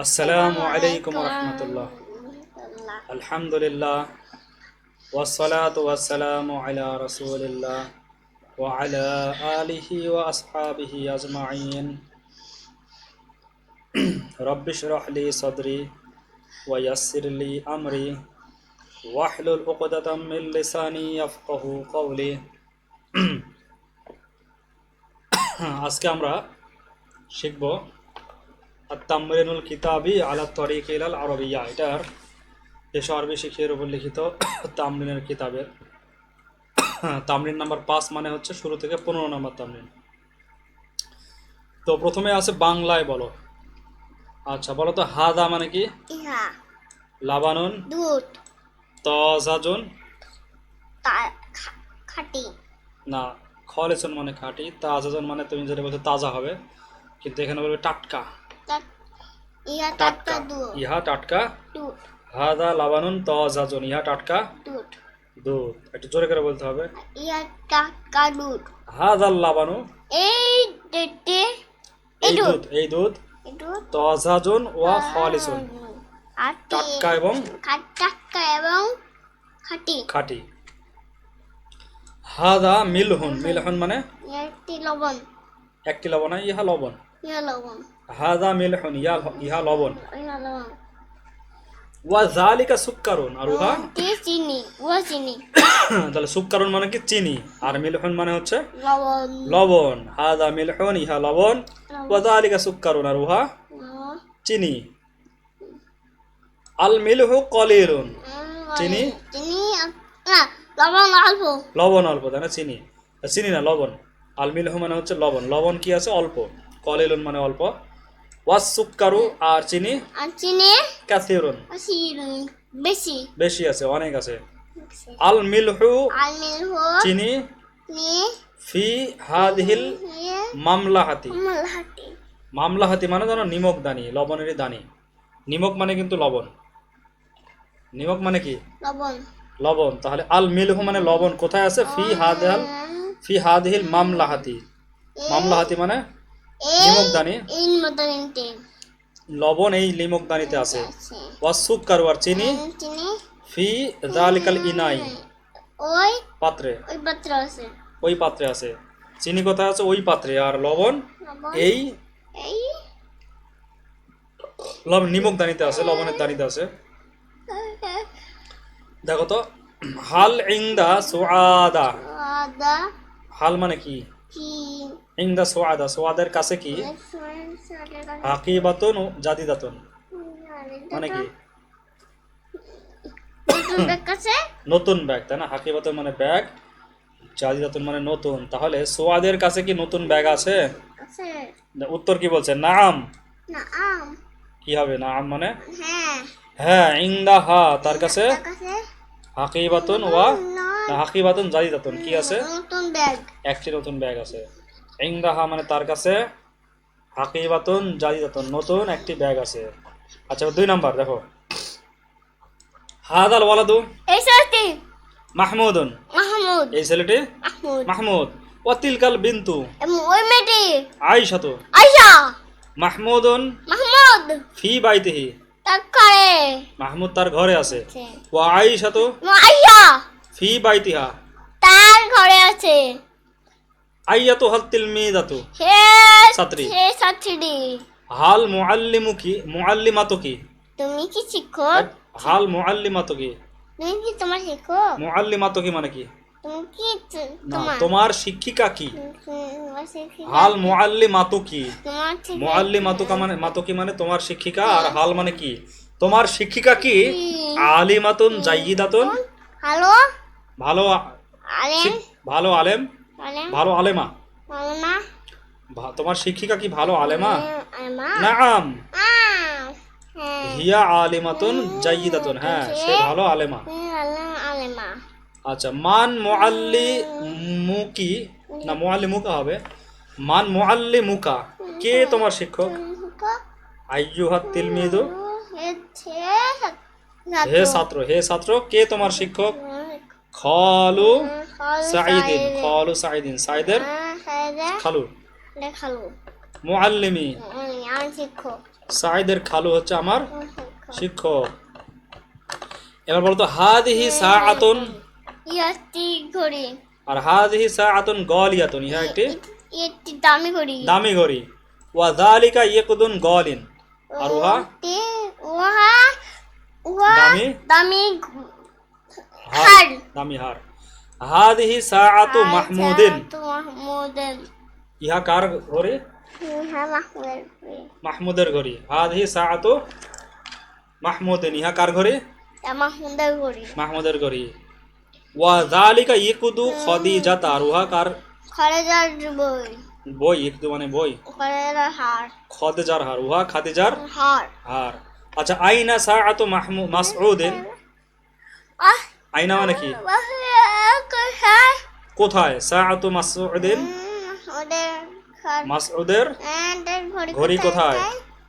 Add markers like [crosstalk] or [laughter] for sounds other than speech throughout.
আসসালামু আলাইকুম রহমতুল্লাহ আলহামদুলিল্লাহ ওয়াসসালাতু ওয়াসসালামু আলা রাসূলিল্লাহ ওয়া আলা আলিহি ওয়া আসহাবিহি আজমাইন রব্বি শরহ লি সাদরি ওয়া ইয়াসসির লি আমরি ওয়াহলুল উকদাতাম মিন লিসানি ইয়াফকাহু কওলি আজকে আমরা শিখব তামরিনুল কিতাবি আলা তরিক ইলাল আরবিয়া। এটার এসব আরবি শিখের উপর লিখিত তামরিনের কিতাবের। তামরিন নাম্বার পাঁচ মানে হচ্ছে শুরু থেকে পনেরো নাম্বার তামরিন। তো প্রথমে আছে বাংলায় বলো। আচ্ছা বলো তো হাদা মানে কি? লাবানুন। দুধ। তজাজুন। খাঁটি। না খলেসন মানে খাঁটি তাজাজন মানে তুমি যেটা বলছো তাজা হবে। কিন্তু এখানে বলবে টাটকা। টাটকা। ইহা টাটকা। দুধ। হাদা লাবানুন তজাজুন ইহা টাটকা। দুধ। একটু জোরে করে বলতে হবে। ইহা টাটকা দুধ। হাদাল লাবানু। এই দুধে। এই দুধ। এই দুধ। তজাজুন ওয়া খালিসুন। টাটকা এবং টাটকা এবং খাঁটি। খাঁটি। হাদা মিলহুন। মিলহুন মানে? একটি লবণ। একটি লবণ হয়, ইহা লবণ। ইহা লবণ। হাদা মিলহুন ইহা ইহা লবণ। ওয়া জালিকা সুক্কারুন আর উহা? চিনি? ও চিনি। [coughs] তাহলে সুক্কারুন মানে কি? চিনি। আর মিলহুন মানে হচ্ছে? লবণ। লবণ। হাদা মিলহুন ইহা লবণ। ওয়া জালিকা সুক্কারুন আর উহা? চিনি। আল মিলহু কলিলুন উম, চিনি? চিনি লবণ অল্প। লবণ অল্প তাই না? চিনি। চিনি না লবণ। আল মিলহু মানে হচ্ছে লবণ। লবণ কি আছে? অল্প। কলিলুন মানে অল্প। ওয়াস সুক্কারু আর চিনি? আর চিনি? ক্যাথিরুন। বেশি বেশি। বেশি আছে অনেক আছে। আল মিলহু আর মিলহ চিনি। ফি হাদিহিল মামলাহাতি। মলহাটি মামলাহাতি মানে জানো নিমক দানি লবণেরই দানি। নিমক মানে কিন্তু লবণ। নিমক মানে কি? লবণ। লবণ। তাহলে আল মিলহু মানে লবণ। কোথায় আছে? ফি হাদিহাল ফি হাদিহিল মামলাহাতি। মামলাহাতি মানে এই নিমক দানি এই মতো নিতে লবণ এই লিমক দানিতে আছে। আছে। ওয়া চিনি। ফি জালিকাল ইনাই। ওই পাত্রে। ওই পাত্র আছে। ওই পাত্রে আছে। চিনি কোথায় আছে? ওই পাত্রে। আর লবণ? এই? এই? লবণ নিমক দানিতে আছে লবণের দানিতে আছে। দেখো তো হাল ইংদা সুআদা। আদা হাল মানে কি? কি ইংদা সুআদা সুআদের কাছে কি? হাকিবাতুন ও জাদিদাতুন। মানে কি? নতুন ব্যাগ তাই না? হাকিবাতুন মানে ব্যাগ জাদিদাতুন মানে নতুন। তাহলে সুআদের কাছে কি নতুন ব্যাগ আছে? উত্তর কি বলছে? নাম কি হবে? নাম মানে? হ্যাঁ। হ্যাঁ ইংদা হা তার কাছে? হাকিবাতুন ওয়া হাকিবাতুন জাদিদাতুন কি আছে? নতুন ব্যাগ। একটি নতুন ব্যাগ আছে। ইংদাহা মানে তার কাছে হাকিবাতুন জাদিদাতুন নতুন একটি ব্যাগ আছে। আচ্ছা দুই নাম্বার দেখো। হাদাল ওয়ালাদু এই সাথে মাহমুদুন। মাহমুদ। এই ছেলেটি? মাহমুদ। মাহমুদ। ওয়াতিলকাল বিন্তু। ওই মেয়েটি? আইশাতু আয়শা! মাহমুদুন মাহমুদ! ফি বাইতিহি। তার ঘরে। মাহমুদ তার ঘরে আছে। ওয়া আইশাতু এবং আয়শা। ফি বাইতিহা। তার ঘরে আছে। আইয়াতু হাল তিলমিদাতু হে ছাত্রী। হে ছাত্রী। হাল মুআল্লিমুকি মুআল্লিমাতুকি। তুমি কি শিক্ষক? হাল মুআল্লিমাতুকি। তুমি কি তোমার শিক্ষক? মুআল্লিমাতুকি মানে কি? কি ত- না তোমার শিক্ষিকা কি? হাল মুআল্লি মাতুকি তোমার শিক্ষিকা মুআল্লি মাতুকা মানে মাতুকি মানে তোমার শিক্ষিকা? আর হাল মানে কি? তোমার শিক্ষিকা কি? আলিমাতুন জাইয়িদাতুন। ভালো আলেম? ভালো আলেম? আলেম? ভালো আলেমা? ভালো ভা- তোমার শিক্ষিকা কি ভালো আলেমা? আলেমা? আম। হ্যাঁ। হিয়া আলিমাতুন জাইয়িদাতুন। হ্যাঁ সে ভালো আলেমা। আলেম আলেমা আচ্ছা মান মুআল্লি মুকি না মুআল্লি মুকা হবে। মান মুআল্লি মুকা কে তোমার শিক্ষক? আইয়ুহাত তিলমিদু হে ছাত্র হে ছাত্র কে তোমার শিক্ষক? খালু সাইদিন খালু সাইদিন সাইদের খালু। দেখাল মুআল্লিমি। শিক্ষক সাইদের খালু হচ্ছে আমার শিক্ষক। এবার বলতো হাদিহি সাআতুন ইয়াতি ঘড়ি। আর হাদিহি সাআতুন গলিয়াতুন ইহা একটি একটি দামি ঘড়ি। দামি ঘড়ি। ওয়া যালিকা ইয়াকুদুন গলিন। আর উহা? তে উহা উহা দামি? দামি হার দামি হার। হাদিহি সাআতু মাহমুদিন। তো মাহমুদিন। ইহা কার ঘড়ি? মাহমুদের মাহমুদের ঘড়ি। হাদিহি সাআতু মাহমুদিন। ইহা কার ঘড়ি? মাহমুদের ঘড়ি। মাহমুদের ঘড়ি। ওয়া যালিকা ইয়াকুদু খাদিজাতা আর উহা কার? খরেজার বই। বই ইকদু মানে বই? খরেজার হার। খাদিজার হার উহা খাদিজার হার। হার। আচ্ছা আইনা সাআতু মাহমু মাসউদিন? আইনা মানে কি? কোথায়? সাআতু মাসউদিন? মাসউদের এদের ঘড়ি কোথায়?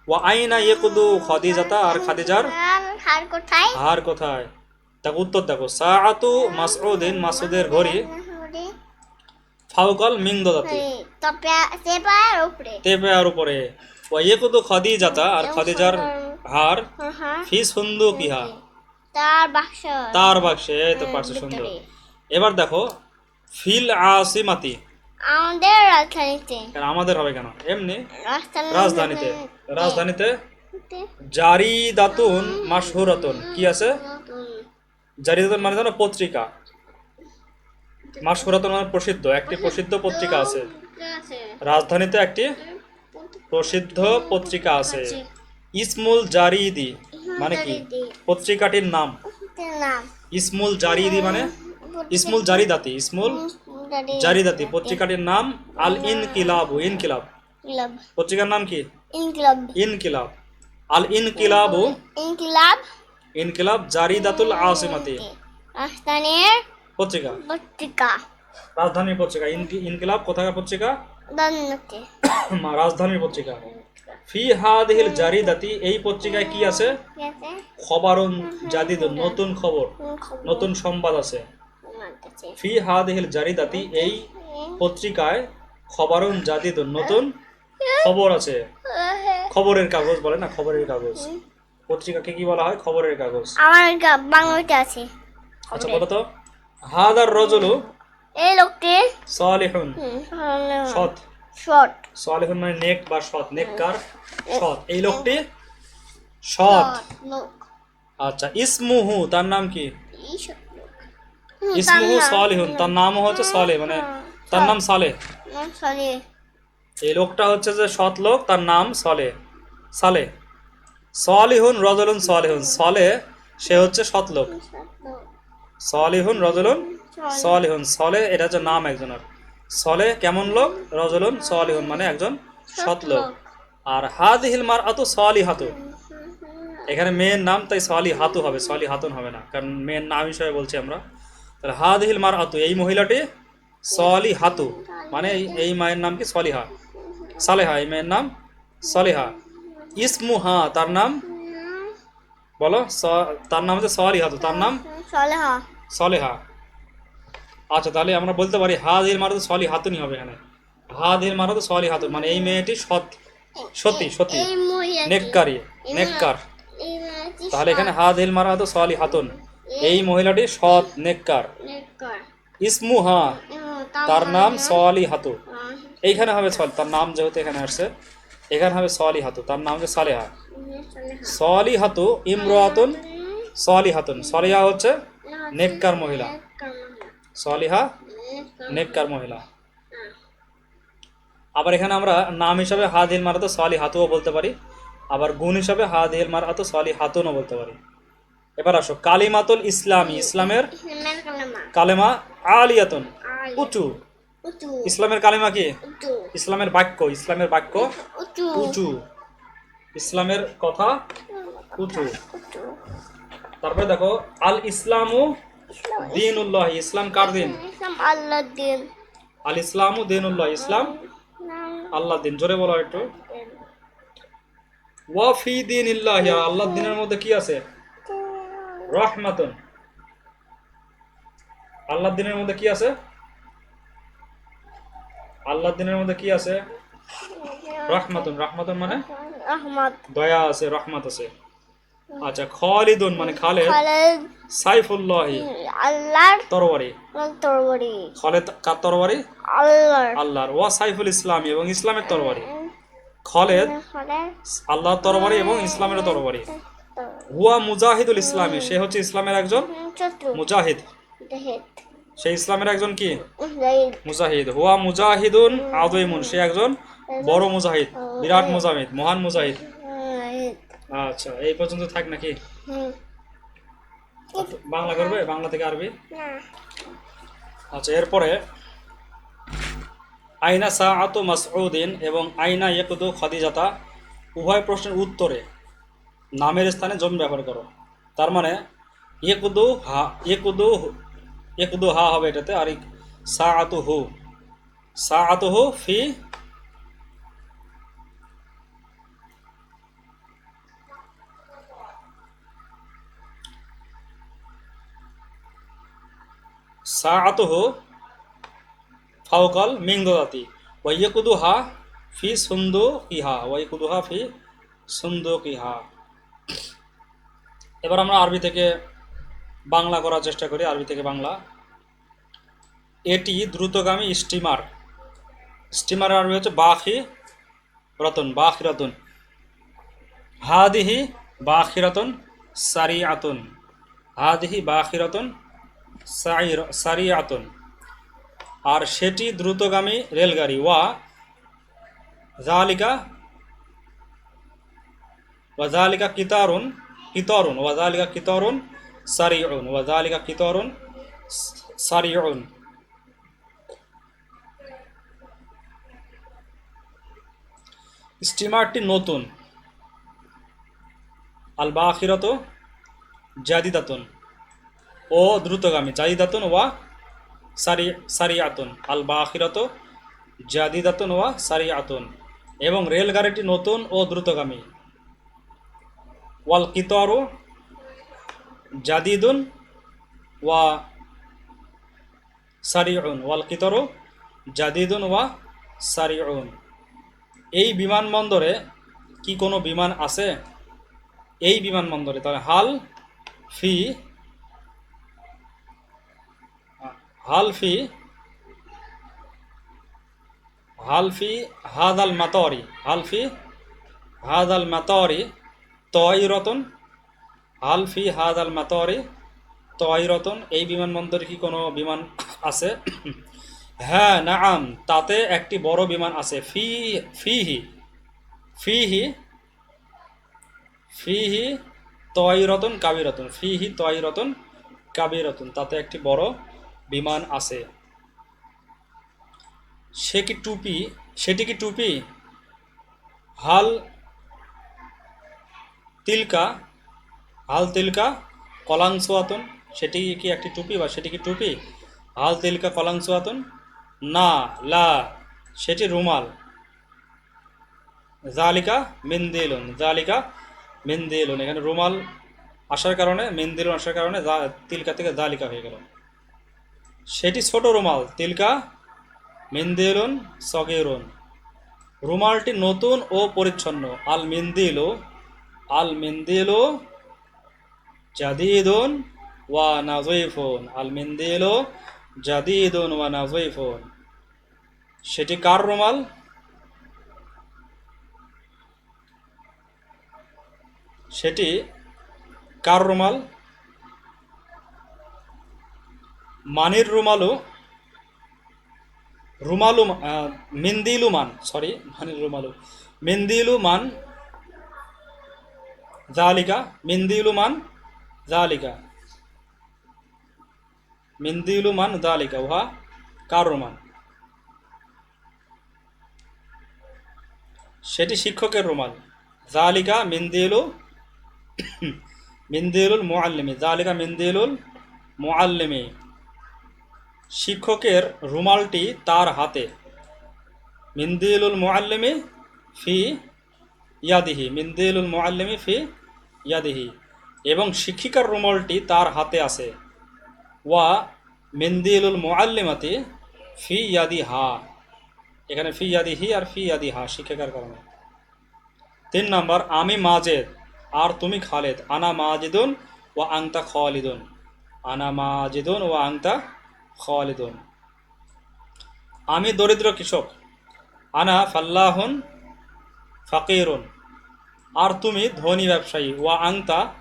ওয়া আইনা ইয়াকুদু খাদিজাতা আর খাদিজার হার কোথায়? হার কোথায়? দেখো উত্তর দেখো সাআতু মাসউদিন মাসউদের ঘড়ি ফাউকাল তেপেয়ার উপরে। খাদিজাতা আর খাদিজার হার হ্যাঁ ফি সুন্দুকিহা। তার বাক্স। তার বাক্সে এই তো পারছে সুন্দর। এবার দেখো ফিল আসিমাতি। আমাদের রাজধানীতে। কেন আমাদের হবে কেন? এমনি রাজধানীতে। রাজধানীতে। জারি দাতুন মাসহুরাতুন কি আছে? জারি দাতুন মানে জানো পত্রিকা। মাসহুরাতুন মানে প্রসিদ্ধ একটি প্রসিদ্ধ পত্রিকা আছে। রাজধানীতে একটি প্রসিদ্ধ পত্রিকা আছে। ইসমুল জারিদি মানে কি? পত্রিকাটির নাম। ইসমুল জারিদি মানে? ইসমুল জারিদাতি ইসমুল জারিদাতি। পত্রিকাটির নাম আল ইনকিলাবু। ইনকিলাব। ক্লাব পত্রিকার নাম কি? ইনক্লাব। ইনকিলাব। আল ইনকিলাব ইনক্লাব। ইনকিলাব জারিদাতুল আসিমাতি। রাজধানীর পত্রিকা। পত্রিকা। রাজধানীর পত্রিকা। ইনকি- ইনকিলাব কোথাকার পত্রিকা? [coughs] রাজধানীর পত্রিকা। ফি হাদিহিল জারিদাতি এই পত্রিকায় কি আছে? খবরুন জাদিদ নতুন খবর। নতুন সংবাদ আছে। ফি হাদিহিল জারিদাতি এই পত্রিকায় খবরুন জাদিদ নতুন খবর আছে। খবরের কাগজ বলে না খবরের কাগজ। পত্রিকাকে কি বলা হয়? খবরের কাগজ। আমার বাংলাতে আছে। আচ্ছা বলো তো। হাদার রজলু এই লোকটি? সালিহুন। সৎ। শর্ট সালিহুন মানে নেক বা সৎ। নেককার সৎ। এই লোকটি? সৎ। লোক। আচ্ছা ইসমুহু তার নাম কি? ইসমুহু সালিহুন। তার নামও হচ্ছে সালে মানে তার নাম সালে। এই লোকটা হচ্ছে যে সৎ লোক তার নাম সলে। সালে। সলিহুন রজলুন সলিহুন সলে সে হচ্ছে সৎ লোক। সলিহুন রজলুন সলিহুন সলে এটা হচ্ছে নাম একজনের। সলে কেমন লোক? রজলুন সলিহুন মানে একজন সৎ লোক। আর হাদিহিল মার আতু সলি হাতু এখানে মেয়ের নাম তাই সলি হাতু হবে সলি হাতুন হবে না কারণ মেয়ের নাম হিসেবে বলছি আমরা। তাহলে হাদিহিল মার আতু এই মহিলাটি সলি হাতু মানে এই- এই মায়ের নাম কি সলিহা? সালেহা এই মেয়ের নাম সলিহা। ইসমুহা তার নাম? বলো তার নাম হচ্ছে সলি হাতু তার নাম? সলেহ। সলেহা। আচ্ছা তাহলে আমরা বলতে পারি হাদিল মারা তো সলি হাতুনই হবে এখানে। হাদিল মারা তো সলি হাতুন মানে এই মেয়েটি সৎ সত্যি সত্যি এই মহিলা নেককারী। নেককার তাহলে এখানে হাদিল মারা তো সলি হাতুন। এই মহিলাটি সৎ নেককার। নেককার। ইসমুহা তার নাম সলি হাতু এইখানে হবে সল তার নাম যেহেতু এখানে আসছে। এখানে হবে সলি হাতু তার নাম হচ্ছে সালেহা। সলেহ। সলি হাতু ইমরাতুন সলি হাতুন সলিহা হচ্ছে নেককার মহিলা। সলিহা নেককার মহিলা। আবার এখানে আমরা নাম হিসাবে হাত হাদিল মারাতো সলি হাতুও বলতে পারি আবার গুণ হিসাবে হাত হাদিল মারাতো সলি হাতুনও বলতে পারি। এবার আসো কালিমাতুল ইসলামী ইসলামের কালেমা। আলিয়াতুন উঁচু। ইসলামের কালেমা কি? ইসলামের বাক্য ইসলামের বাক্য? উঁচু। ইসলামের কথা? উঁচু। তারপরে দেখো আল ইসলামু দিনুল্লাহ। ইসলাম কার দিন? ইসলাম আল্লাহ দিন। আল ইসলামু দিনুল্লাহ। ইসলাম আল্লাহ দিন। জোরে বলো একটু। ওয়াফি দিন ইল্লাহ আল্লাহ দিনের মধ্যে কি আছে? রহমাতুন। আল্লাহ দিনের মধ্যে কি আছে? আল্লাহ দিনের মধ্যে কি আছে? রহমাতুন রহমাতুন মানে? রহমত। দয়া আছে রহমত আছে। আচ্ছা খালিদুন মানে খালেদ। সাইফুল্লাহি। আল্লাহর তরবারি। তরবারি। খালেদ কার তরবারি? আল্লাহর। আল্লাহর। ওয়া সাইফুল ইসলামী এবং ইসলামের তরবারি। খালেদ খালেদ। আল্লাহর তরবারি এবং ইসলামের তরবারি। হুয়া মুজাহিদুল ইসলামী সে হচ্ছে ইসলামের একজন মুজাহিদ। দেহেদ সে ইসলামের একজন কি? মুজাহিদ। হুয়া মুজাহিদুন আদইমুন সে একজন বড় মুজাহিদ বিরাট মুজাহিদ মহান মুজাহিদ। আচ্ছা এই পর্যন্ত থাক নাকি? বাংলা করবে? বাংলা থেকে আরবি? আচ্ছা এরপরে আইনা সাআতু মাসউদিন এবং আইনা ইয়াকুদু খাদিজাতা উভয় প্রশ্নের উত্তরে নামের স্থানে জমি ব্যবহার করো। তার মানে ইয়েকুদু হা ইয়েকুদু ইয়েকুদু হা হবে এটাতে, আর সাআতু হু সাআতু হু ফি সাআতুহু ফাওকাল মিংদাতি ওয়াইয়াকুদুহা ফি সুন্দুকিহা ওয়াইকুদুহা ফি সুন্দুকিহা। এবার আমরা আরবি থেকে বাংলা করার চেষ্টা করি, আরবি থেকে বাংলা। এটি দ্রুতগামী স্টিমার। স্টিমার আরবি হচ্ছে বাখি রতন বাখি রতন। হাদিহি বাখিরাতন সারিয়াতুন। হাদিহি বাখিরাতন সাইর- সারিয়াতুন। আর সেটি দ্রুতগামী রেলগাড়ি। ওয়া জালিকা ওয়াজালিকা কিতারুন, কিতরুন ওয়াজালিকা কিতরুন সারিউন ওয়াজালিকা কিতরুন সারিউন। স্টিমারটি নতুন। আল বাখিরত জাদিদাতুন। ও দ্রুতগামী, জাদিদাতুন ওয়া সারি, সারিয়াতুন। আল বাখিরত জাদিদাতুন ওয়া সারিয়াতুন। এবং রেলগাড়িটি নতুন ও দ্রুতগামী। ওয়াল কিতরু জাদিদুন ওয়া সারিউন, ওয়াল কিতরু জাদিদুন ওয়া সারিউন। এই বিমানবন্দরে কি কোনো বিমান আছে? এই বিমানবন্দরে, তাহলে হাল ফি হাল ফি হালফি হালফি হাদাল মাতরি হালফি হাদাল মাতরি তয়রতন হালফি হাদাল মাতরি তয়রতন, এই বিমানবন্দরে কি কোনো বিমান আছে? হ্যাঁ নাম তাতে একটি বড় বিমান আছে। ফি, ফিহি ফিহি ফিহি তয়রতন, কাবিরতন। ফিহি তয়রতন, কাবিরতন, তাতে একটি বড় বিমান আছে। সে কি টুপি? সেটি কি টুপি? হাল, তিলকা হাল তিলকা কলাংসোয়াতন সেটি কি একটি টুপি বা সেটি কি টুপি? হাল তিলকা কলাংসোয়াতন না, লা, সেটি রুমাল। জালিকা মিন্দিলুন জালিকা মিন্দিলুন। এখানে রুমাল আসার কারণে, মিন্দিলুন আসার কারণে তিলকা থেকে জালিকা হয়ে গেল। সেটি ছোট রুমাল, তিলকা মিন্দিলুন, সগিরুন। রুমালটি নতুন ও পরিচ্ছন্ন। আল মিন্দিলু আল মিন্দিলু জাদিদুন ওয়া নাজইফুন আল মিন্দিলু জাদিদুন ওয়া নাজইফুন সেটি কার রুমাল? সেটি কার রুমাল? মানির রুমালু? রুমালু মিন্দিলু মান সরি মানির রুমালু। মিন্দিলু মান, জালিকা, মিন্দিলু মান জালিকা মিন্দিলু মান জালিকা উহা কার রুমাল সেটি শিক্ষকের রুমাল। জালিকা মিন্দিলু মিন্দিলুল মুআল্লিমি জালিকা মিন্দিলুল মুআল্লিমি শিক্ষকের রুমালটি তার হাতে। মিন্দিলুল মুআল্লিমি ফি ইয়াদিহি। মিন্দিলুল মুআল্লিমি ফি ইয়াদিহি। এবং শিক্ষিকার রুমালটি তার হাতে আছে। ওয়া মিন্দিলুল মুআল্লিমাতি ফি ইয়াদি হা এখানে ফি আদিহি আর ফি ইয়াদি হা শিক্ষিকার কারণে। তিন নম্বর, আমি মাজেদ, আর তুমি খালেদ। আনা মাজেদুন ও আংতা খালিদুন। আনা মাজেদুন ও আংতা খালিদুন। আমি দরিদ্র কৃষক। আনা ফাল্লাহুন ফাকিরুন। আর তুমি ধনী ব্যবসায়ী। ওয়া আংতা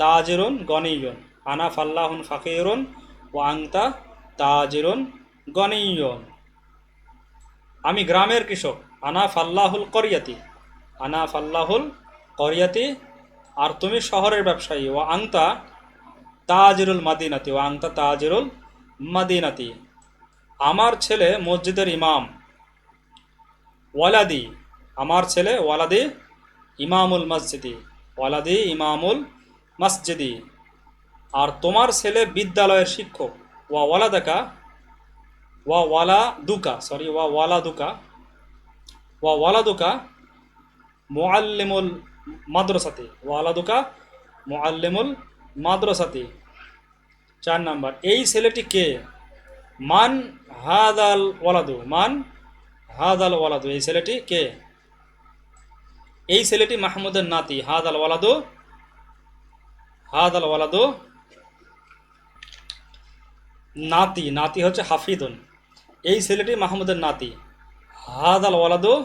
তাজিরুন গনিয়ন আনা ফাল্লাহুন ফাকিরুন ওয়া আংতা তাজিরুন গনিয়ন আমি গ্রামের কৃষক। আনা ফাল্লাহুল করিয়াতি। আনা ফাল্লাহুল করিয়াতি। আর তুমি শহরের ব্যবসায়ী। ও আংতা তাজিরুল মাদিনাতি। ও আংতা তাজিরুল মাদিনাতি। আমার ছেলে মসজিদের ইমাম। ওয়ালাদি। আমার ছেলে ওয়ালাদি ইমামুল মসজিদি। ওয়ালাদি ইমামুল মসজিদি। আর তোমার ছেলে বিদ্যালয়ের শিক্ষক। ওয়া ওয়ালা ওয়ালাদাকা, ওয়া ওয়ালা দুকা সরি ওয়া ওয়ালা দুকা ওয়া ওয়ালা দুকা মুআল্লিমুল মাদ্রাসাতি। ওয়ালা দুকা মুআল্লিমুল মাদ্রাসাতি। চার নাম্বার, এই ছেলেটি কে? মান হাদাল ওয়ালাদু, মান হাদাল ওয়ালাদু, এই ছেলেটি কে? এই ছেলেটি মাহমুদের নাতি, হাদাল ওয়ালাদু হাদাল ওয়ালাদু নাতি নাতি হচ্ছে হাফিদুন। এই ছেলেটি মাহমুদের নাতি। হাদাল ওয়ালাদু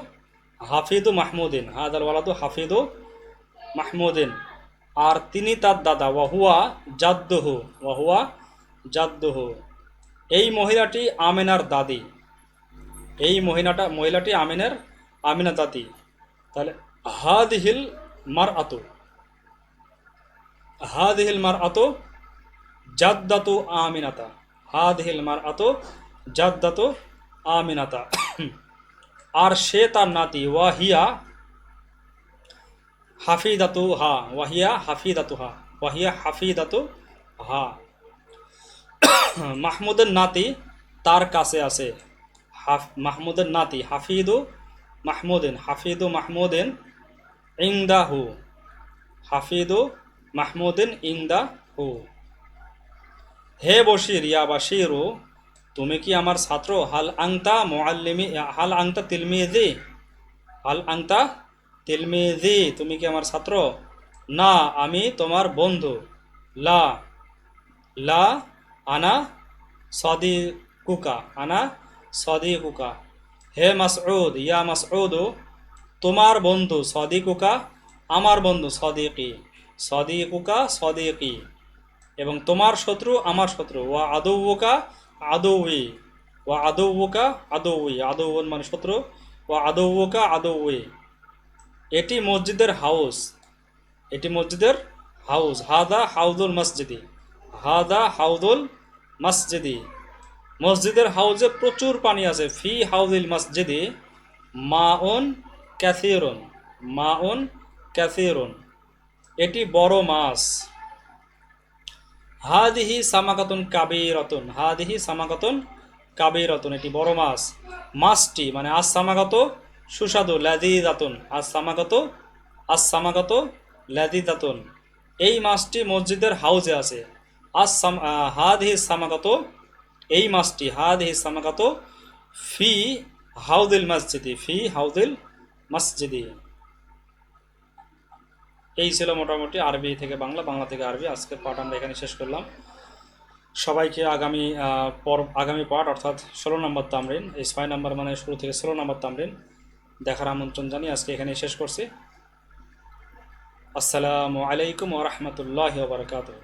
হাফিদু মাহমুদিন, হাদাল ওয়ালাদু হাফিদু মাহমুদিন। আর তিনি তার দাদা ওয়াহুয়া জাদ্দুহু ওয়াহুয়া জাদ্দুহু। এই মহিলাটি আমেনার দাদি। এই মহিলাটা, মহিলাটি আমিনের আমিনা দাদি। তাহলে হাদিহিল মার আতু হাদিহিল মার আতো জাদ্দাতু আমিনাতা। হাদিহিল মার আতো জাদ্দাতু আমিনাতা। [coughs] আর সে তার নাতি, ওয়াহিয়া হাফিদাতু হা, ওয়াহিয়া হাফিদাতু হা, ওয়াহিয়া হাফিদাতু হা। [coughs] মাহমুদের নাতি তার কাছে আছে। হাফ, মাহমুদের নাতি হাফিদু মাহমুদিন হাফিদু মাহমুদিন ইংদাহু হাফিদু মাহমুদিন হু। হে বশির, ইয়া বাশিরু, তুমি কি আমার ছাত্র? হাল আংতা মোয়াল্লিমি হাল আংতা তিলমিজি? হাল আংতা তিলমিজি, তুমি কি আমার ছাত্র? না, আমি তোমার বন্ধু। লা লা, আনা সদি কুকা আনা সদি কুকা হে মাসউদ, ইয়া মাসউদ, তোমার বন্ধু সদি কুকা আমার বন্ধু সদিকি। সদি কুকা সদিকি এবং তোমার শত্রু, আমার শত্রু। ওয়া আদৌকা আদৌই ওয়া আদৌকা আদৌই আদৌন মানে শত্রু। ওয়া আদৌকা আদৌই এটি মসজিদের হাউস। এটি মসজিদের হাউস। হাদা হাউদুল মসজিদি। হাদা হাউদুল মসজিদি। মসজিদের হাউজে প্রচুর পানি আছে। ফি হাউদিল মসজিদি। মাউন ক্যাথিরন। মাউন ক্যাথিরন। এটি বড় মাছ। হাদিহি সামাকাতুন কাবিরতন, হাদিহি সামাকাতুন কাবিরতন, এটি বড় মাছ। মাছটি মানে আজ সামাগত সুস্বাদু ল্যাদিদাতুন আজ সামাগত আজ সামাগত ল্যাদিদাতুন এই মাছটি মসজিদের হাউজে আছে। আজ সাম হাদিহি সামাগত এই মাছটি, হাদিহি সামাগত ফি হাউদিল মসজিদি, ফি হাউদিল মসজিদি। এই ছিল মোটামুটি আরবি থেকে বাংলা বাংলা থেকে আরবি। আজকের পাঠ আমরা এখানে শেষ করলাম। সবাইকে আগামী পর, আগামী পাঠ, অর্থাৎ ষোলো নম্বর তামরিন, এই ছয় নম্বর মানে শুরু থেকে ষোলো নম্বর তামরিন, দেখার আমন্ত্রণ জানিয়ে আজকে এখানে শেষ করছি। আসসালামু আলাইকুম ওরহমতুল্লাহ বারকাতুহ।